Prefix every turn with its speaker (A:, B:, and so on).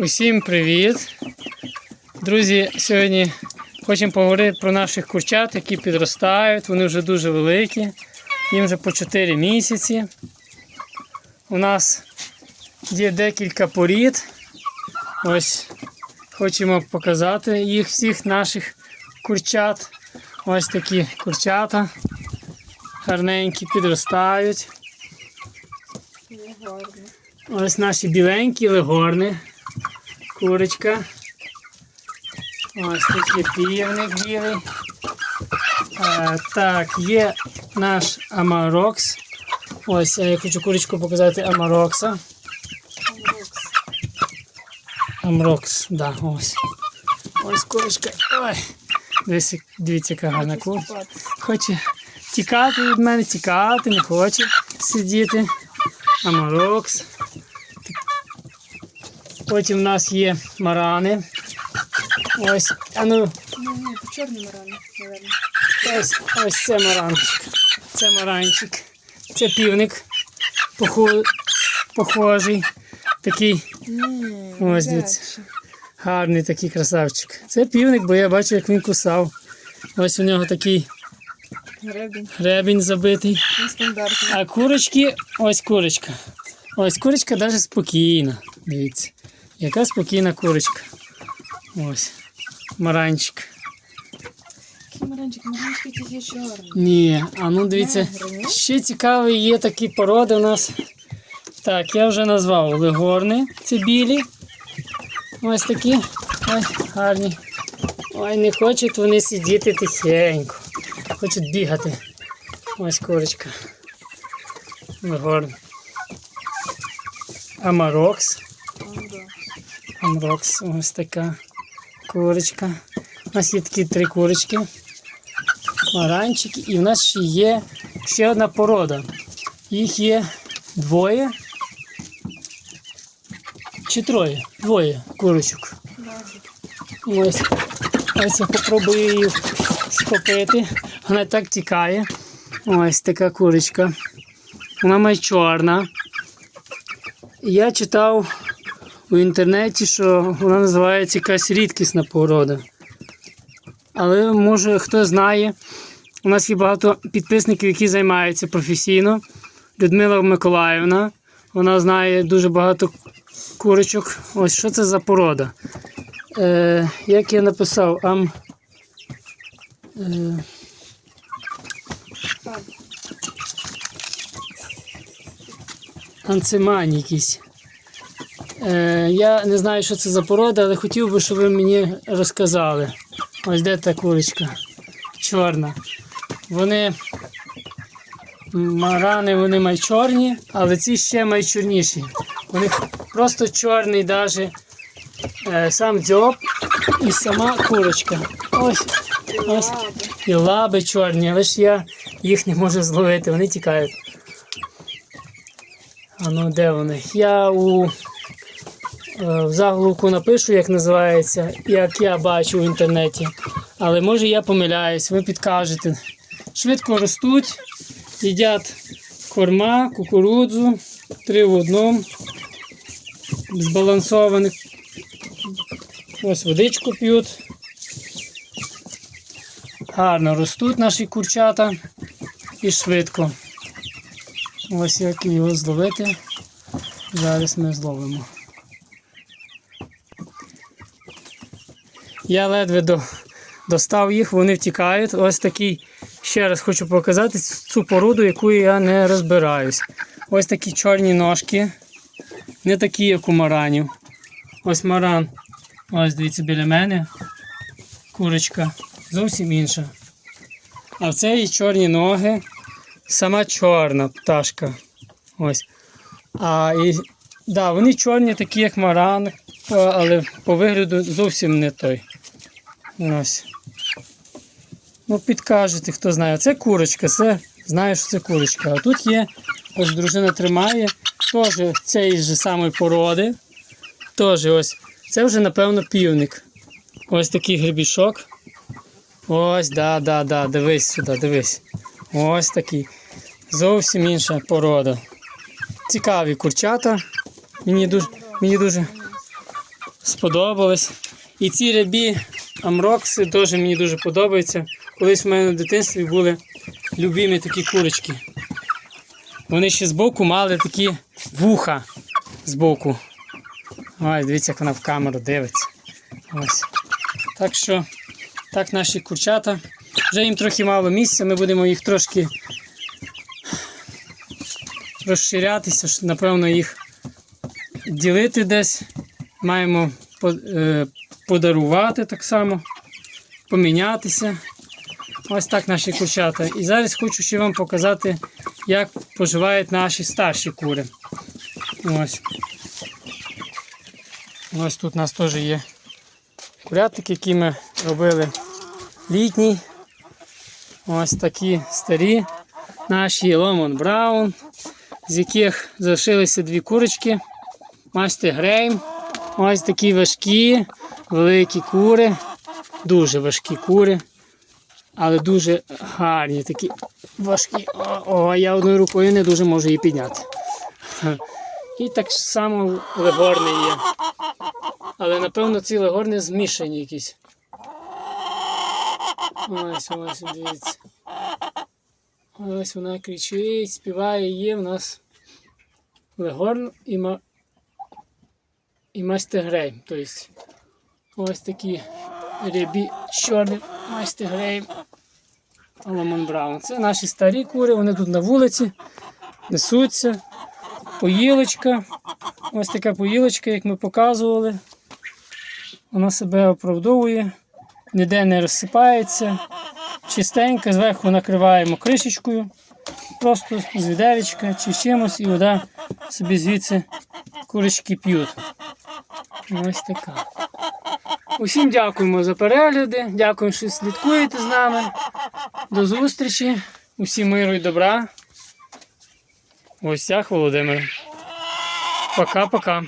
A: Усім привіт! Друзі, сьогодні хочемо поговорити про наших курчат, які підростають. Вони вже дуже великі, їм вже по 4 місяці. У нас є декілька порід. Ось хочемо показати їх всіх наших курчат. Ось такі курчата. Гарненькі підростають. Ось наші біленькі легорни. Курочка. Ось такий півник білий. А, так, є наш Амарокс. Ось я хочу курочку показати Амарокса. Амрокс, да, ось. Ось курочка. Ой. Дивіться, дивіться, яка гарна курочка. Хоче тікати від мене, тікати, не хоче сидіти. Амарокс. Потім в нас є марани. Ось, а ну,
B: Ну, ні, це чорний маран, наверное.
A: ось, ось це маранчик. Це маранчик. Це півник. Похо- Похожий. Такий
B: Ні,
A: Ось, дивіться. гарний такий красавчик. Це півник, бо я бачу, як він кусав. Ось у нього такий
B: Гребінь.
A: гребінь забитий. А курочки, ось курочка. Ось курочка навіть спокійна. Дивіться. Яка спокійна курочка. Ось. Маранчик.
B: Який маранчик? Маранчик тільки чорний.
A: Ні, а ну дивіться. Ще цікаві є такі породи у нас. Так, я вже назвав легорни. Це білі. Ось такі. Ой, гарні. Ой, не хочуть вони сидіти тихенько. Хочуть бігати. Ось курочка. Легорн. Амарокс. Амрокс, ось така курочка. У нас є такі три курочки, маранчики, і в нас ще є ще одна порода. Їх є двоє чи троє? Двоє курочок. Ось, ось я попробую її схопити. Вона так тікає. Ось така курочка. Вона має чорна. Я читав у інтернеті, що вона називається якась рідкісна порода. Але може хто знає, у нас є багато підписників, які займаються професійно. Людмила Миколаївна. Вона знає дуже багато курочок. Ось що це за порода. Е, як я написав, ам. Е, якийсь. Е, я не знаю, що це за порода, але хотів би, щоб ви мені розказали. Ось де та курочка. Чорна. Вони марани вони мають чорні, але ці ще мають чорніші. У них просто чорний даже е, сам дзьоб і сама курочка. Ось, ось. І лаби чорні, але ж я їх не можу зловити, вони тікають. А ну де вони? Я у е, в заголовку напишу, як називається, як я бачу в інтернеті. Але може я помиляюсь, ви підкажете. Швидко ростуть, їдять корма, кукурудзу, три в одному, збалансованих. Ось водичку п'ють. Гарно ростуть наші курчата і швидко. Ось як його зловити. Зараз ми зловимо. Я ледве до, достав їх, вони втікають. Ось такий, ще раз хочу показати цю породу, яку я не розбираюсь. Ось такі чорні ножки. Не такі, як у маранів. Ось маран. Ось дивіться біля мене. Курочка. Зовсім інша. А в цій чорні ноги. Сама чорна пташка. Ось. А і, да, вони чорні, такі, як маран, але по вигляду зовсім не той. Ось. Ну, підкажете, хто знає. Це курочка, це знаю, що це курочка. А тут є, ось дружина тримає, теж цієї ж самої породи. Теж ось. Це вже, напевно, півник. Ось такий гребішок. Ось, да, да, да, дивись сюди, дивись. Ось такий. Зовсім інша порода. Цікаві курчата. Мені дуже, мені дуже сподобалось. І ці рябі амрокси теж мені дуже подобаються. Колись в мене в дитинстві були любимі такі курочки. Вони ще збоку мали такі вуха збоку. Ось, дивіться, як вона в камеру дивиться. Ось. Так що, так наші курчата. Вже їм трохи мало місця, ми будемо їх трошки розширятися, напевно, їх ділити десь. Маємо е, подарувати так само, помінятися. Ось так наші курчата. І зараз хочу ще вам показати, як поживають наші старші кури. Ось. Ось тут у нас теж є курятики, які ми робили літні. Ось такі старі наші Ломон Браун, з яких залишилися дві курочки. Масти Грейм. Ось такі важкі, великі кури. Дуже важкі кури. Але дуже гарні, такі важкі. О, о, я одною рукою не дуже можу її підняти. І так само легорни є. Але напевно ці легорни змішані якісь. Ось, ось, дивіться. Ось вона кричить, співає, є в нас легорн і, ма... і мастегрейм. Тобто ось такі рябі чорні мастегрейм. Ламон Браун. Це наші старі кури, вони тут на вулиці несуться. Поїлочка. Ось така поїлочка, як ми показували. Вона себе оправдовує, ніде не розсипається. Чистенька, зверху накриваємо кришечкою, просто з відеречка чи чимось, і вода собі звідси курочки п'ють. Ось така. Усім дякуємо за перегляди. Дякуємо, що слідкуєте з нами. До зустрічі. Усім миру і добра. В гостях Володимир. Пока-пока.